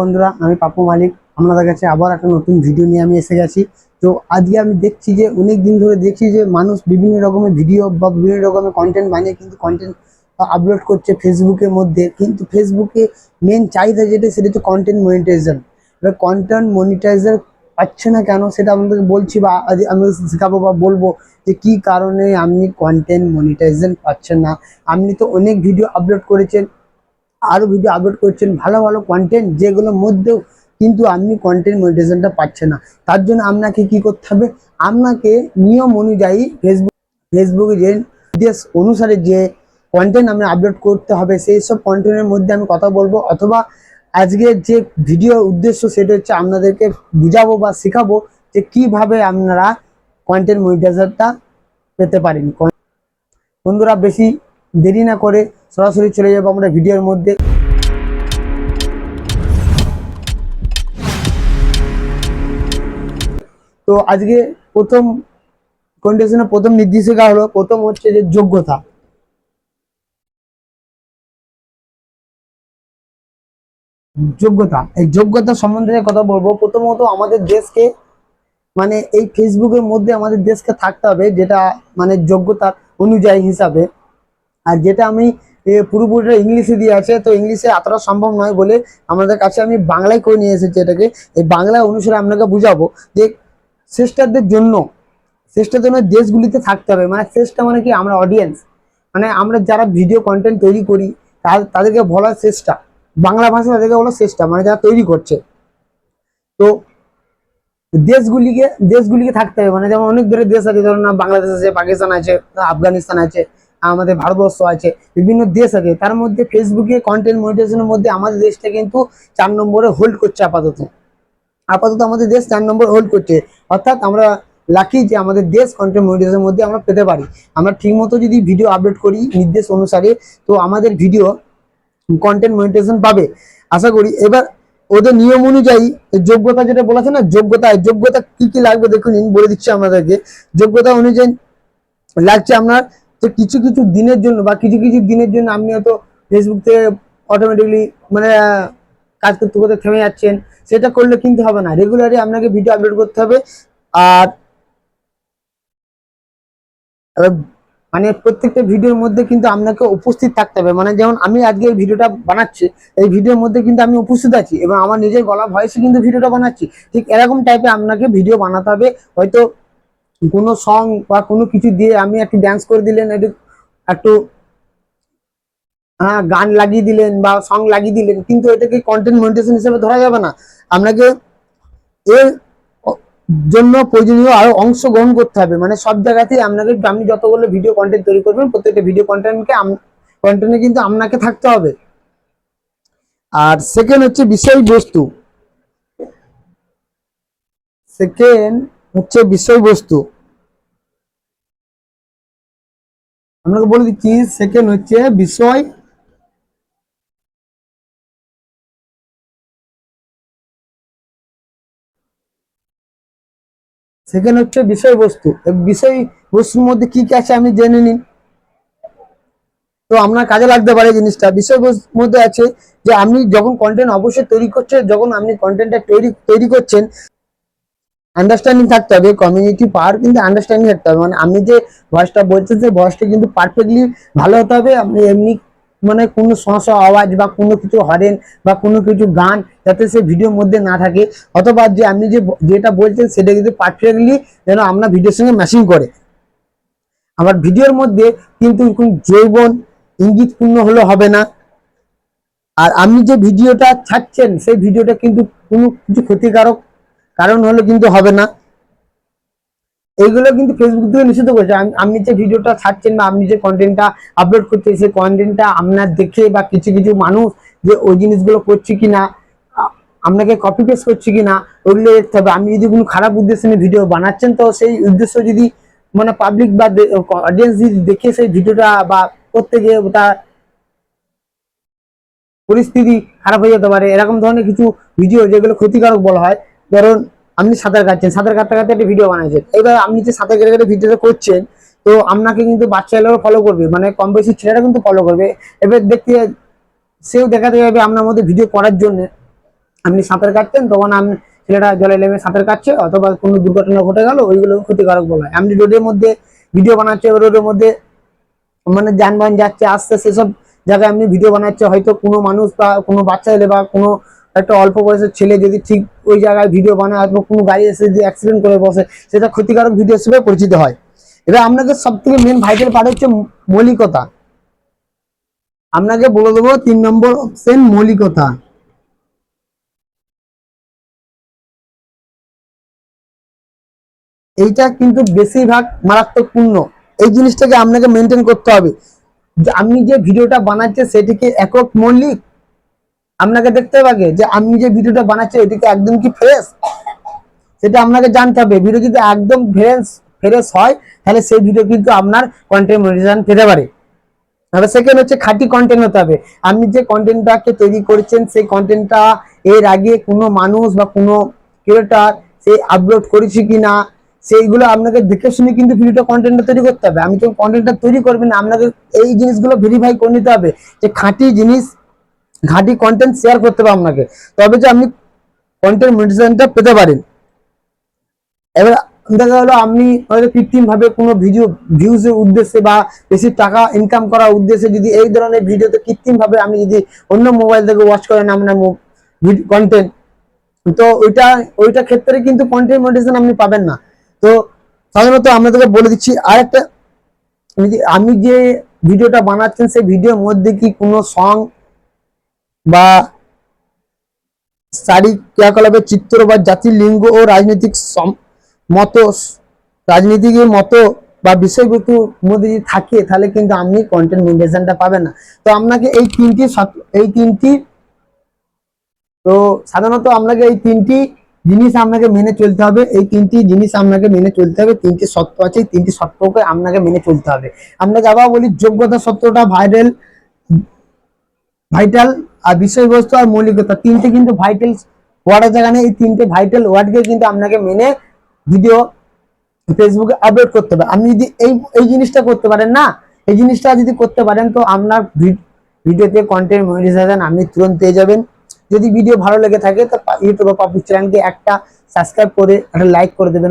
বন্ধুরা, আমি পাপু মালিক। আপনাদের কাছে আবার একটা নতুন ভিডিও নিয়ে আমি এসে গেছি। তো আজকে আমি দেখছি যে অনেক দিন ধরে দেখছি যে, মানুষ বিভিন্ন রকমের ভিডিও বা বিভিন্ন রকমের কন্টেন্ট বানিয়ে কিন্তু কন্টেন্ট আপলোড করছে ফেসবুকের মধ্যে। কিন্তু ফেসবুকে মেন চাহিদা যেটা, সেটা হচ্ছে কন্টেন্ট মনিটাইজেশন এবার কন্টেন্ট মনিটাইজার পাচ্ছে না কেন, সেটা আপনাদেরকে বলছি বা আমি শেখাবো বা বলব যে, কি কারণে আপনি কন্টেন্ট মনিটাইজেশন পাচ্ছেন না। আপনি তো অনেক ভিডিও আপলোড করেছেন আরও ভিডিও আপলোড করছেন, ভালো ভালো কন্টেন্ট যেগুলোর মধ্যেও কিন্তু আপনি কন্টেন্ট মনিটাইজেশনটা পাচ্ছেন না। তার জন্য আপনাকে কি করতে হবে? আপনাকে নিয়ম অনুযায়ী ফেসবুক ফেসবুকে যে নির্দেশ অনুসারে যে কন্টেন্ট আপনি আপলোড করতে হবে, সেই সব কন্টেন্টের মধ্যে আমি কথা বলব অথবা আজকের যে ভিডিও উদ্দেশ্য সেটা হচ্ছে আপনাদেরকে বুঝাবো বা শেখাবো যে কীভাবে আপনারা কন্টেন্ট মনিটাইজারটা পেতে পারেন। বন্ধুরা, বেশি দেরি না করে সরাসরি চলে যাব আমরা ভিডিওর মধ্যে। তো আজকে প্রথম কন্ডিশনে প্রথম নির্দেশিকা হলো, প্রথম হচ্ছে যে যোগ্যতা। যোগ্যতা। এই যোগ্যতা সম্বন্ধে কথা বলব, প্রথমত আমাদের দেশকে মানে এই ফেসবুকের মধ্যে আমাদের দেশকে থাকতে হবে, যেটা মানে যোগ্যতার অনুযায়ী হিসাবে। আর যেটা আমি পুরোপুরিটা ইংলিশে দিয়ে আছে, তো ইংলিশে এতটা সম্ভব নয় বলে আমাদের কাছে আমি বাংলায় করে নিয়ে এসেছি এটাকে। এই বাংলা অনুসারে আপনাকে বুঝাবো যে শ্রেষ্ঠাদের জন্য শ্রেষ্ঠাদের জন্য দেশগুলিতে থাকতে হবে। মানে শ্রেষ্ঠা মানে কি? আমরা অডিয়েন্স মানে আমরা যারা ভিডিও কন্টেন্ট তৈরি করি তাদেরকে বলা শ্রেষ্ঠা। বাংলা ভাষা তাদেরকে বলা শ্রেষ্ঠা মানে যারা তৈরি করছে। তো দেশগুলিকে দেশগুলিকে থাকতে হবে। মানে যেমন অনেক ধরে দেশ আছে, ধরুন না বাংলাদেশ আছে, পাকিস্তান আছে, আফগানিস্তান আছে। আমাদের ভারতবর্ষ আছে, বিভিন্ন দেশ আছে। তার মধ্যে ফেসবুকে কন্টেন্ট মনিটাইজেশনের মধ্যে আমাদের দেশটা কিন্তু চার নম্বরে হোল্ড করছে আপাতত। আপাতত আমাদের দেশ চার নম্বর হোল্ড করছে। অর্থাৎ আমরা লাকি যে আমাদের দেশ কন্টেন্ট মনিটাইজেশনের মধ্যে আমরা পেতে পারি। আমরা ঠিকমতো যদি ভিডিও আপলোড করি নির্দেশ অনুসারে, তো আমাদের ভিডিও কন্টেন্ট মনিটাইজেশন পাবে। আশা করি এবার ওদের নিয়ম অনুযায়ী যোগ্যতা যেটা বলেছে না, যোগ্যতা যোগ্যতা কি কি লাগবে দেখুন, বলে দিচ্ছি আমাদেরকে যোগ্যতা অনুযায়ী লাগছে আপনার যে কিছু কিছু দিনের জন্য বা কিছু কিছু দিনের জন্য আপনি হয়তো ফেসবুক থেকে অটোমেটিকলি মানে কাজ করতে করতে থেমে যাচ্ছেন। সেটা করলে কিন্তু হবে না। রেগুলারই আপনাকে ভিডিও আপলোড করতে হবে। আর মানে প্রত্যেকটা ভিডিওর মধ্যে কিন্তু আপনাকে উপস্থিত থাকতে হবে। মানে যেমন আমি আজকে এই ভিডিওটা বানাচ্ছি, এই ভিডিওর মধ্যে কিন্তু আমি উপস্থিত আছি এবং আমার নিজের গলা ভয়েসে কিন্তু ভিডিওটা বানাচ্ছি। ঠিক এরকম টাইপে আপনাকে ভিডিও বানাতে হবে। হয়তো কোনো সং বা কোনো কিছু দিয়ে আমি একটু ড্যান্স করে দিলেন, একটু একটু হ্যাঁ গান লাগিয়ে দিলেন বা সং লাগিয়ে দিলেন, কিন্তু এটাকে কন্টেন্ট মনিটেশন হিসেবে ধরা যাবে না। আপনাকে এর জন্য প্রয়োজনীয় আরও অংশগ্রহণ করতে হবে। মানে সব জায়গাতেই আপনাকে আপনি যতগুলো ভিডিও কন্টেন্ট তৈরি করবেন, প্রত্যেকটা ভিডিও কন্টেন্টকে কন্টেন্টে কিন্তু আপনাকে থাকতে হবে। আর সেকেন্ড হচ্ছে বিষয়বস্তু। সেকেন্ড হচ্ছে বিষয়বস্তু। আপনাকে বলে দিচ্ছি সেকেন্ড হচ্ছে বিষয়। সেকেন্ড হচ্ছে বিষয়বস্তু। বিষয়বস্তুর মধ্যে কি কি আছে আপনি জেনে নিন তো আপনার কাজে লাগতে পারে জিনিসটা। বিষয়বস্তুর মধ্যে আছে যে আপনি যখন কন্টেন্ট অবশ্যই তৈরি করছেন, যখন আপনি কন্টেন্টটা তৈরি তৈরি করছেন আন্ডারস্ট্যান্ডিং থাকতে হবে কমিউনিটি পাওয়ার কিন্তু আন্ডারস্ট্যান্ডিং থাকতে হবে। মানে আপনি যে ভয়েসটা বলছেন সেই ভয়েসটা কিন্তু পারফেক্টলি ভালো হতে হবে। আপনি এমনি মানে কোনো সমস্যা আওয়াজ বা কোনো কিছু হরেন বা কোনো কিছু গান যাতে সে ভিডিওর মধ্যে না থাকে। অথবা যে আপনি যে যেটা বলছেন, সেটা কিন্তু পারফেক্টলি যেন আপনার ভিডিওর সঙ্গে ম্যাচিং করে। আমার ভিডিওর মধ্যে কিন্তু কোনো জৈবন ইঙ্গিতপূর্ণ হলে হবে না। আর আপনি যে ভিডিওটা ছাড়ছেন, সেই ভিডিওটা কিন্তু কোনো কিছু ক্ষতিকারক কারণ হলে কিন্তু হবে না। এইগুলো কিন্তু ফেসবুক থেকে নিষিদ্ধ করেছে। আপনি যে ভিডিওটা ছাড়ছেন বা আপনি যে কন্টেন্টটা আপলোড করছেন, সেই কন্টেন্টটা আপনার দেখে বা কিছু কিছু মানুষ যে ওই জিনিসগুলো করছে কিনা আ- আপনাকে কপি পেস্ট করছে কিনা ওইগুলো দেখতে হবে। আপনি যদি কোনো খারাপ উদ্দেশ্যে নিয়ে ভিডিও বানাচ্ছেন, তো সেই উদ্দেশ্য যদি মানে পাবলিক বা অডিয়েন্স যদি দেখে সেই ভিডিওটা বা করতে গিয়ে ওটা পরিস্থিতি খারাপ হয়ে যেতে পারে। এরকম ধরনের কিছু ভিডিও যেগুলো ক্ষতিকারক বলা হয় ধরুন আপনি সাঁতার কাটছেন, সাঁতার কাটতে কাটতে একটা ভিডিও বানাইছেন। এবার আপনি যে সাঁতার কেটে কেটে ভিডিওটা করছেন, তো আপনাকে কিন্তু বাচ্চা এলেও ফলো করবে মানে কম বেশি ছেলেরা কিন্তু ফলো করবে। এবার দেখতে সেও দেখাতে যাবে আপনার মধ্যে ভিডিও করার জন্য। আপনি সাঁতার কাটতেন, তখন আপনি ছেলেটা জলে নেমে সাঁতার কাটছে, অথবা কোনো দুর্ঘটনা ঘটে গেল ওইগুলো ক্ষতিকারক বলা হয়। আপনি রোডের মধ্যে ভিডিও বানাচ্ছে রোডের মধ্যে মানে যানবাহন যাচ্ছে আসছে সেসব জায়গায় আপনি ভিডিও বানাচ্ছে, হয়তো কোনো মানুষ বা কোনো বাচ্চা এলে বা কোনো একটা অল্প বয়সের ছেলে যদি ঠিক ওই জায়গায় ভিডিও বানায় অথবা কোনো গাড়ি এসে যদি অ্যাক্সিডেন্ট করে বসে, সেটা ক্ষতিকারক ভিডিও হিসেবে পরিচিত হয়। এবার আপনাকে সব থেকে মেন ভাইটাল পার্ট হচ্ছে মৌলিকতা। আপনাকে বলে দেবো তিন নম্বর অপশন মৌলিকতা। এইটা কিন্তু বেশিরভাগ মারাত্মকপূর্ণ এই জিনিসটাকে আপনাকে মেনটেন করতে হবে। আপনি যে ভিডিওটা বানাচ্ছে, সেটিকে একক মৌলিক আপনাকে দেখতে হবে যে আমি যে ভিডিওটা বানাচ্ছে, এটিকে একদম কি ফ্রেশ সেটা আপনাকে জানতে হবে। ভিডিও যদি একদম ফ্রেশ ফ্রেশ হয়, তাহলে সেই ভিডিও কিন্তু আপনার কন্টেন্ট মনিটাইজেশন পেতে পারে। এবার সেকেন্ড হচ্ছে খাঁটি কন্টেন্ট হতে হবে। আপনি যে কন্টেন্টটাকে তৈরি করছেন, সেই কন্টেন্টটা এর আগে কোনো মানুষ বা কোনো ক্রিয়েটার সে আপলোড করেছে কিনা, সেইগুলো আপনাকে দেখে শুনে কিন্তু ভিডিওটা কন্টেন্টটা তৈরি করতে হবে। আমি যখন কন্টেন্টটা তৈরি করবেন, আপনাকে এই জিনিসগুলো ভেরিফাই করে নিতে হবে যে খাঁটি জিনিস খাঁটি কন্টেন্ট শেয়ার করতে হবে আপনাকে। তবে যে আপনি কন্টেন্ট মনিটাইজেশনটা পেতে পারেন। এবার দেখা গেলো আপনি হয়তো কৃত্রিম ভাবে কোনো ভিডিও ভিউজের উদ্দেশ্যে বা বেশি টাকা ইনকাম করার উদ্দেশ্যে যদি এই ধরনের ভিডিওতে কৃত্রিমভাবে আপনি যদি অন্য মোবাইল থেকে ওয়াচ করেন আপনার কন্টেন্ট তো ওইটা ওইটা ক্ষেত্রে কিন্তু কন্টেন্ট মনিটাইজেশন আপনি পাবেন না। তো সাধারণত আপনাদেরকে বলে দিচ্ছি আর একটা আমি যে ভিডিওটা বানাচ্ছেন, সেই ভিডিওর মধ্যে কি কোনো সং বা শারীরিক ক্রিয়াকলাপের চিত্র বা জাতির লিঙ্গ ও রাজনৈতিক মত রাজনীতিকের মতো বা বিষয়বস্তুর মধ্যে যদি থাকে, তাহলে কিন্তু আপনি কন্টেন্ট মনিটাইজেশনটা পাবেন না। তো আপনাকে এই তিনটি এই তিনটি তো সাধারণত আপনাকে এই তিনটি জিনিস আপনাকে মেনে চলতে হবে। এই তিনটি জিনিস আপনাকে মেনে চলতে হবে। তিনটি সত্য আছে, এই তিনটি সত্যকে আপনাকে মেনে চলতে হবে। আপনাকে আবার বলি যোগ্যতা সত্যটা ভাইরাল ভাইটাল আর বিষয়বস্তু আর মৌলিকতা তিনটে কিন্তু ভাইটাল ওয়ার্ডের জায়গায় এই তিনটে ভাইটাল ওয়ার্ডকে কিন্তু আপনাকে মেনে ভিডিও ফেসবুকে আপলোড করতে হবে। আপনি যদি এই এই জিনিসটা করতে পারেন না, এই জিনিসটা যদি করতে পারেন, তো আপনার ভিডিওতে কন্টেন্ট মনিটাইজেশন আপনি তুরন্ত পেয়ে যাবেন। যদি ভিডিও ভালো লেগে থাকে, তো ইউটিউব পাবলিক চ্যানেলকে একটা সাবস্ক্রাইব করে, একটা লাইক করে দেবেন।